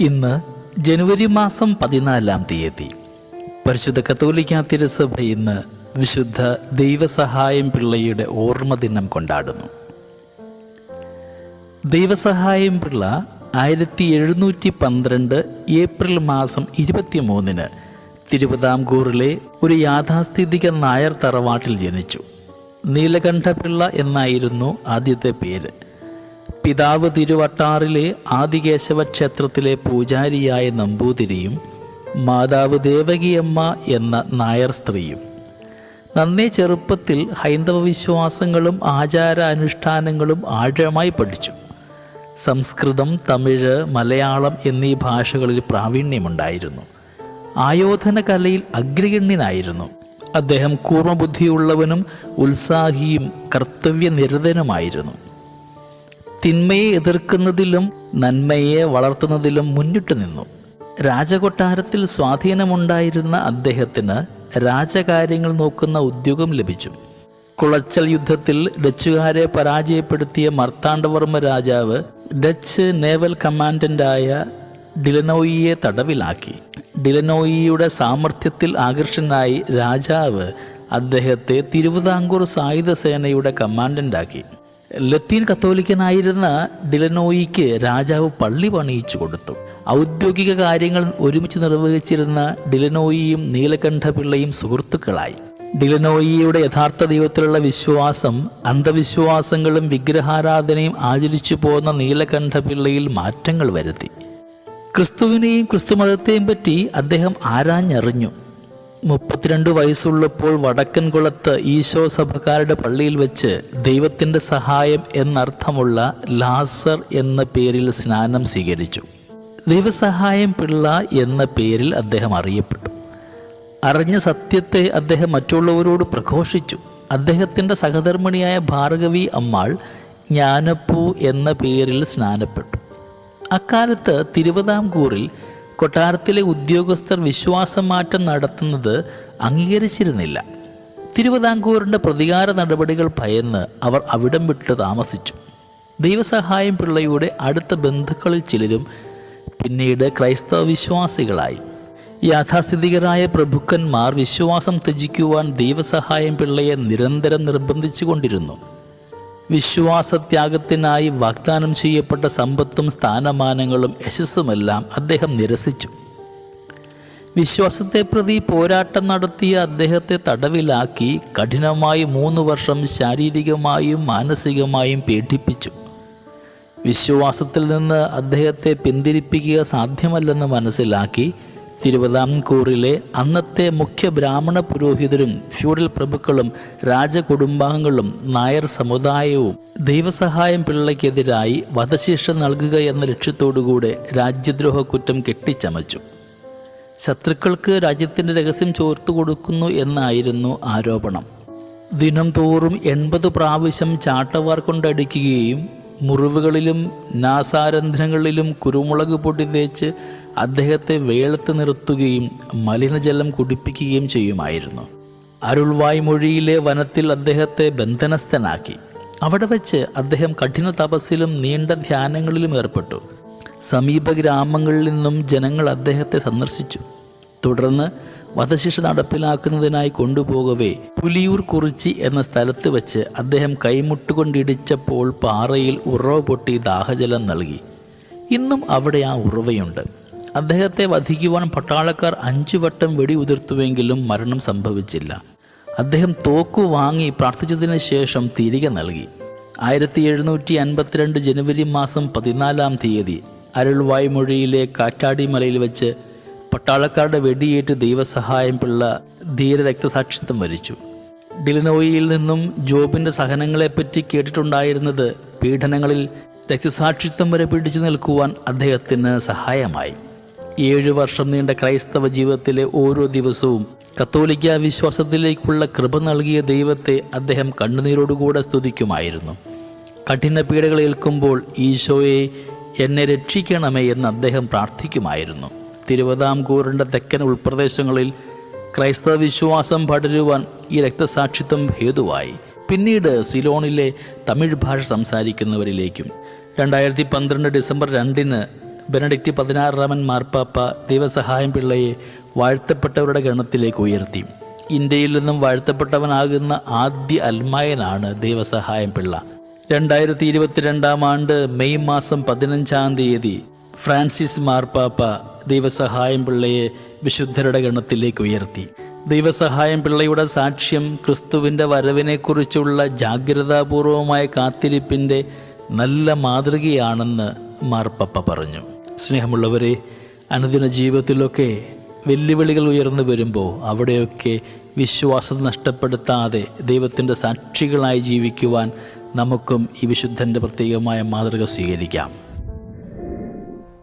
ഇന്ന് ജനുവരി മാസം പതിനാലാം തീയതി. പരിശുദ്ധ കത്തോലിക്ക തിരുസഭ ഇന്ന് വിശുദ്ധ ദൈവസഹായം പിള്ളയുടെ ഓർമ്മ ദിനം കൊണ്ടാടുന്നു. ദൈവസഹായം പിള്ള ആയിരത്തി എഴുന്നൂറ്റി പന്ത്രണ്ട് ഏപ്രിൽ മാസം ഇരുപത്തിമൂന്നിന് തിരുവിതാംകൂറിലെ ഒരു യാഥാസ്ഥിതിക നായർ തറവാട്ടിൽ ജനിച്ചു. നീലകണ്ഠപിള്ള എന്നായിരുന്നു ആദ്യത്തെ പേര്. പിതാവ് തിരുവട്ടാറിലെ ആദികേശവ ക്ഷേത്രത്തിലെ പൂജാരിയായ നമ്പൂതിരിയും മാതാവ് ദേവകിയമ്മ എന്ന നായർ സ്ത്രീയും. നന്നേ ചെറുപ്പത്തിൽ ഹൈന്ദവ വിശ്വാസങ്ങളും ആചാര അനുഷ്ഠാനങ്ങളും ആഴമായി പഠിച്ചു. സംസ്കൃതം തമിഴ് മലയാളം എന്നീ ഭാഷകളിൽ പ്രാവീണ്യമുണ്ടായിരുന്നു. ആയോധന കലയിൽ അഗ്രഗണ്യനായിരുന്നു. അദ്ദേഹം കൂർമ്മബുദ്ധിയുള്ളവനും ഉത്സാഹിയും കർത്തവ്യനിരതനുമായിരുന്നു. തിന്മയെ എതിർക്കുന്നതിലും നന്മയെ വളർത്തുന്നതിലും മുന്നിട്ട് നിന്നു. രാജകൊട്ടാരത്തിൽ സ്വാധീനമുണ്ടായിരുന്ന അദ്ദേഹത്തിന് രാജകാര്യങ്ങൾ നോക്കുന്ന ഉദ്യോഗം ലഭിച്ചു. കുളച്ചൽ യുദ്ധത്തിൽ ഡച്ചുകാരെ പരാജയപ്പെടുത്തിയ മർത്താണ്ഡവർമ്മ രാജാവ് ഡച്ച് നേവൽ കമാൻഡന്റായ ഡിലനോയിയെ തടവിലാക്കി. ഡിലനോയിയുടെ സാമർഥ്യത്തിൽ ആകർഷനായി രാജാവ് അദ്ദേഹത്തെ തിരുവിതാംകൂർ സായുധ സേനയുടെ കമാൻഡന്റാക്കി. ലത്തീൻ കത്തോലിക്കനായിരുന്ന ഡിലനോയിക്ക് രാജാവ് പള്ളി പണിയിച്ചു കൊടുത്തു. ഔദ്യോഗിക കാര്യങ്ങൾ ഒരുമിച്ച് നിർവഹിച്ചിരുന്ന ഡിലനോയിയും നീലകണ്ഠപിള്ളയും സുഹൃത്തുക്കളായി. ഡിലനോയിയുടെ യഥാർത്ഥ ദൈവത്തിലുള്ള വിശ്വാസം അന്ധവിശ്വാസങ്ങളും വിഗ്രഹാരാധനയും ആചരിച്ചു പോന്ന നീലകണ്ഠപിള്ളയിൽ മാറ്റങ്ങൾ വരുത്തി. ക്രിസ്തുവിനെയും ക്രിസ്തുമതത്തെയും പറ്റി അദ്ദേഹം ആരാഞ്ഞറിഞ്ഞു. മുപ്പത്തിരണ്ട് വയസ്സുള്ളപ്പോൾ വടക്കൻകുളത്ത് ഈശോ സഭക്കാരുടെ പള്ളിയിൽ വെച്ച് ദൈവത്തിന്റെ സഹായം എന്നർത്ഥമുള്ള ലാസർ എന്ന പേരിൽ സ്നാനം സ്വീകരിച്ചു. ദൈവസഹായം പിള്ള എന്ന പേരിൽ അദ്ദേഹം അറിയപ്പെട്ടു. അറിഞ്ഞ സത്യത്തെ അദ്ദേഹം മറ്റുള്ളവരോട് പ്രഘോഷിച്ചു. അദ്ദേഹത്തിന്റെ സഹധർമ്മിണിയായ ഭാർഗവി അമ്മാൾ ജ്ഞാനപ്പൂ എന്ന പേരിൽ സ്നാനപ്പെട്ടു. അക്കാലത്ത് തിരുവിതാംകൂറിൽ കൊട്ടാരത്തിലെ ഉദ്യോഗസ്ഥർ വിശ്വാസമാറ്റം നടത്തുന്നത് അംഗീകരിച്ചിരുന്നില്ല. തിരുവിതാംകൂറിന്റെ പ്രതികാര നടപടികൾ ഭയന്ന് അവർ അവിടം വിട്ട് താമസിച്ചു. ദൈവസഹായം പിള്ളയുടെ അടുത്ത ബന്ധുക്കളിൽ ചിലരും പിന്നീട് ക്രൈസ്തവ വിശ്വാസികളായി. യാഥാസ്ഥിതികരായ പ്രഭുക്കന്മാർ വിശ്വാസം ത്യജിക്കുവാൻ ദൈവസഹായം പിള്ളയെ നിരന്തരം നിർബന്ധിച്ചുകൊണ്ടിരുന്നു. വിശ്വാസത്യാഗത്തിനായി വാഗ്ദാനം ചെയ്യപ്പെട്ട സമ്പത്തും സ്ഥാനമാനങ്ങളും യശസ്സുമെല്ലാം അദ്ദേഹം നിരസിച്ചു. വിശ്വാസത്തെ പ്രതി പോരാട്ടം നടത്തിയ അദ്ദേഹത്തെ തടവിലാക്കി കഠിനമായി മൂന്ന് വർഷം ശാരീരികമായും മാനസികമായും പീഡിപ്പിച്ചു. വിശ്വാസത്തിൽ നിന്ന് അദ്ദേഹത്തെ പിന്തിരിപ്പിക്കുക സാധ്യമല്ലെന്ന് മനസ്സിലാക്കി തിരുവിതാംകൂറിലെ അന്നത്തെ മുഖ്യ ബ്രാഹ്മണ പുരോഹിതരും ഫ്യൂഡൽ പ്രഭുക്കളും രാജകുടുംബാംഗങ്ങളും നായർ സമുദായവും ദൈവസഹായം പിള്ളയ്ക്കെതിരായി വധശിക്ഷ നൽകുക എന്ന ലക്ഷ്യത്തോടുകൂടെ രാജ്യദ്രോഹ കുറ്റം കെട്ടിച്ചമച്ചു. ശത്രുക്കൾക്ക് രാജ്യത്തിന്റെ രഹസ്യം ചോർത്തു കൊടുക്കുന്നു എന്നായിരുന്നു ആരോപണം. ദിനം തോറും എൺപത് പ്രാവശ്യം ചാട്ടവാർ കൊണ്ടടിക്കുകയും മുറിവുകളിലും നാസാരന്ധ്രങ്ങളിലും കുരുമുളക് പൊടി തേച്ച് അദ്ദേഹത്തെ വേളത്ത് നിർത്തുകയും മലിനജലം കുടിപ്പിക്കുകയും ചെയ്യുമായിരുന്നു. അരുൾവായ് മൊഴിയിലെ വനത്തിൽ അദ്ദേഹത്തെ ബന്ധനസ്ഥനാക്കി. അവിടെ വെച്ച് അദ്ദേഹം കഠിന തപസ്സിലും നീണ്ട ധ്യാനങ്ങളിലും ഏർപ്പെട്ടു. സമീപ ഗ്രാമങ്ങളിൽ നിന്നും ജനങ്ങൾ അദ്ദേഹത്തെ സന്ദർശിച്ചു. തുടർന്ന് വധശിക്ഷ നടപ്പിലാക്കുന്നതിനായി കൊണ്ടുപോകവേ. പുലിയൂർ കുറിച്ചി എന്ന സ്ഥലത്ത് വച്ച് അദ്ദേഹം കൈമുട്ടുകൊണ്ടിടിച്ചപ്പോൾ പാറയിൽ ഉറവ പൊട്ടി ദാഹജലം നൽകി. ഇന്നും അവിടെ ആ ഉറവയുണ്ട്. അദ്ദേഹത്തെ വധിക്കുവാൻ പട്ടാളക്കാർ അഞ്ചു വട്ടം വെടി ഉതിർത്തുവെങ്കിലും മരണം സംഭവിച്ചില്ല. അദ്ദേഹം തോക്കു വാങ്ങി പ്രാർത്ഥിച്ചതിന് ശേഷം തിരികെ നൽകി. ആയിരത്തി എഴുന്നൂറ്റി അൻപത്തിരണ്ട് ജനുവരി മാസം പതിനാലാം തീയതി അരുൾവായ്മൊഴിയിലെ കാറ്റാടിമലയിൽ വെച്ച് പട്ടാളക്കാരുടെ വെടിയേറ്റ് ദൈവസഹായം പിള്ള ധീര രക്തസാക്ഷിത്വം വരിച്ചു. ഡിലിനോയിയിൽ നിന്നും ജോബിന്റെ സഹനങ്ങളെപ്പറ്റി കേട്ടിട്ടുണ്ടായിരുന്നത് പീഡനങ്ങളിൽ രക്തസാക്ഷിത്വം വരെ പിടിച്ചു നിൽക്കുവാൻ അദ്ദേഹത്തിന് സഹായമായി. ഏഴു വർഷം നീണ്ട ക്രൈസ്തവ ജീവിതത്തിലെ ഓരോ ദിവസവും കത്തോലിക്ക വിശ്വാസത്തിലേക്കുള്ള കൃപ നൽകിയ ദൈവത്തെ അദ്ദേഹം കണ്ണുനീരോടുകൂടെ സ്തുതിക്കുമായിരുന്നു. കഠിന പീഡകൾ ഏൽക്കുമ്പോൾ ഈശോയെ എന്നെ രക്ഷിക്കണമേ എന്ന് അദ്ദേഹം പ്രാർത്ഥിക്കുമായിരുന്നു. തിരുവിതാംകൂറിന്റെ തെക്കൻ ഉൾപ്രദേശങ്ങളിൽ ക്രൈസ്തവ വിശ്വാസം പടരുവാൻ ഈ രക്തസാക്ഷിത്വം ഹേതുവായി. പിന്നീട് സിലോണിലെ തമിഴ് ഭാഷ സംസാരിക്കുന്നവരിലേക്കും. രണ്ടായിരത്തി പന്ത്രണ്ട് ഡിസംബർ രണ്ടിന് ബെനഡിക്റ്റ് പതിനാറാമൻ മാർപ്പാപ്പ ദൈവസഹായം പിള്ളയെ വാഴ്ത്തപ്പെട്ടവരുടെ ഗണത്തിലേക്ക് ഉയർത്തി. ഇന്ത്യയിൽ നിന്നും വാഴ്ത്തപ്പെട്ടവനാകുന്ന ആദ്യ അൽമായനാണ് ദൈവസഹായം പിള്ള. രണ്ടായിരത്തി ഇരുപത്തിരണ്ടാം ആണ്ട് മെയ് മാസം പതിനഞ്ചാം തീയതി ഫ്രാൻസിസ് മാർപ്പാപ്പ ദൈവസഹായം പിള്ളയെ വിശുദ്ധരുടെ ഗണത്തിലേക്ക് ഉയർത്തി. ദൈവസഹായം പിള്ളയുടെ സാക്ഷ്യം ക്രിസ്തുവിന്റെ വരവിനെക്കുറിച്ചുള്ള ജാഗ്രതാപൂർവമായ കാത്തിരിപ്പിന്റെ നല്ല മാതൃകയാണെന്ന് മാർപ്പപ്പ പറഞ്ഞു. സ്നേഹമുള്ളവരെ അനുദിന ജീവിതത്തിലൊക്കെ വെല്ലുവിളികൾ ഉയർന്നു വരുമ്പോൾ അവിടെയൊക്കെ വിശ്വാസം നഷ്ടപ്പെടുത്താതെ ദൈവത്തിന്റെ സാക്ഷികളായി ജീവിക്കുവാൻ നമുക്കും ഈ വിശുദ്ധന്റെ പ്രത്യേകമായ മാതൃക സ്വീകരിക്കാം.